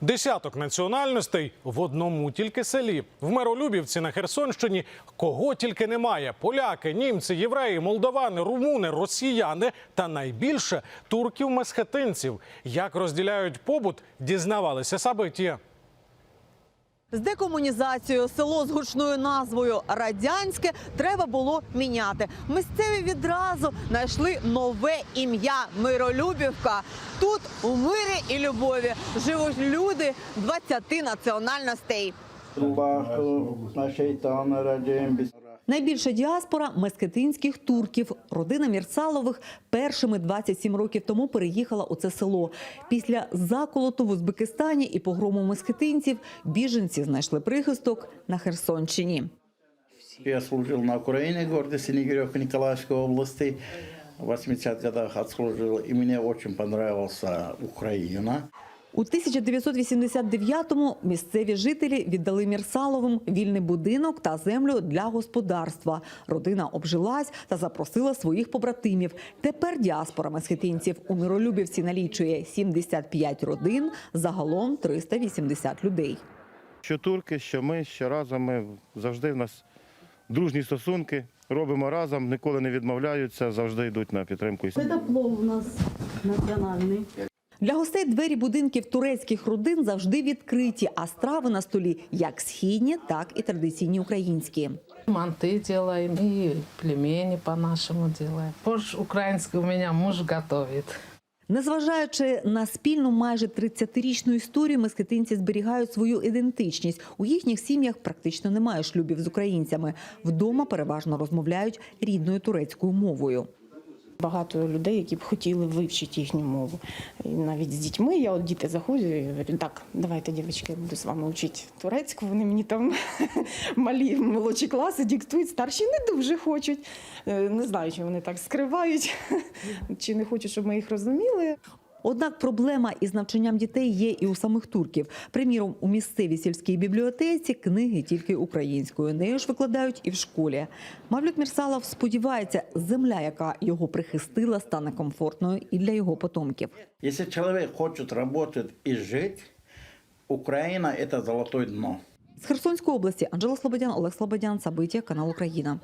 Десяток національностей в одному тільки селі. В Миролюбівці на Херсонщині кого тільки немає: поляки, німці, євреї, молдовани, румуни, росіяни та найбільше турків-месхетинців. Як розділяють побут, дізнавалися Сабиття. З декомунізацією село з гучною назвою Радянське треба було міняти. Місцеві відразу знайшли нове ім'я Миролюбівка. Тут у мирі і любові живуть люди 20 національностей. Найбільша діаспора мескетинських турків. Родина Мірсалових першими 27 років тому переїхала у це село. Після заколоту в Узбекистані і погрому мескетинців біженці знайшли прихисток на Херсонщині. Я служил на Украине, городе Синегирев Николаевской области. В 80-х годах отслужил, и мне очень понравился Украина. У 1989-му місцеві жителі віддали Мірсаловим вільний будинок та землю для господарства. Родина обжилась та запросила своїх побратимів. Тепер діаспора месхетинців у Миролюбівці налічує 75 родин, загалом 380 людей. Що турки, що ми, що разом ми завжди в нас дружні стосунки, робимо разом, ніколи не відмовляються, завжди йдуть на підтримку. Это плов у нас национальный. Для гостей двері будинків турецьких родин завжди відкриті, а страви на столі як східні, так і традиційні українські. Манты делаем и пельмени по-нашему делаем. Борщ украинский у меня муж готовит. Незважаючи на спільну майже 30-річну історію, мескетинці зберігають свою ідентичність. У їхніх сім'ях практично немає шлюбів з українцями. Вдома переважно розмовляють рідною турецькою мовою. Багато людей, які б хотіли вивчити їхню мову. І навіть з дітьми я от діти заходжу і говорю, так, давайте, дівчатки, я буду з вами вчити турецьку. Вони мені там малі молодші класи диктують, старші не дуже хочуть. Е, Не знаю, чи вони так скривають, чи не хочуть, щоб ми їх розуміли. Однак проблема із навчанням дітей є і у самих турків. Приміром, у місцевій сільській бібліотеці книги тільки українською. Нею ж викладають і в школі. Мавлют Мірсалов сподівається, земля, яка його прихистила, стане комфортною і для його потомків. Если человек хочет работать и жить, Украина – это золотое дно. З Херсонської області Анжела Слободян, Олег Слободян, Сабиття, канал Україна.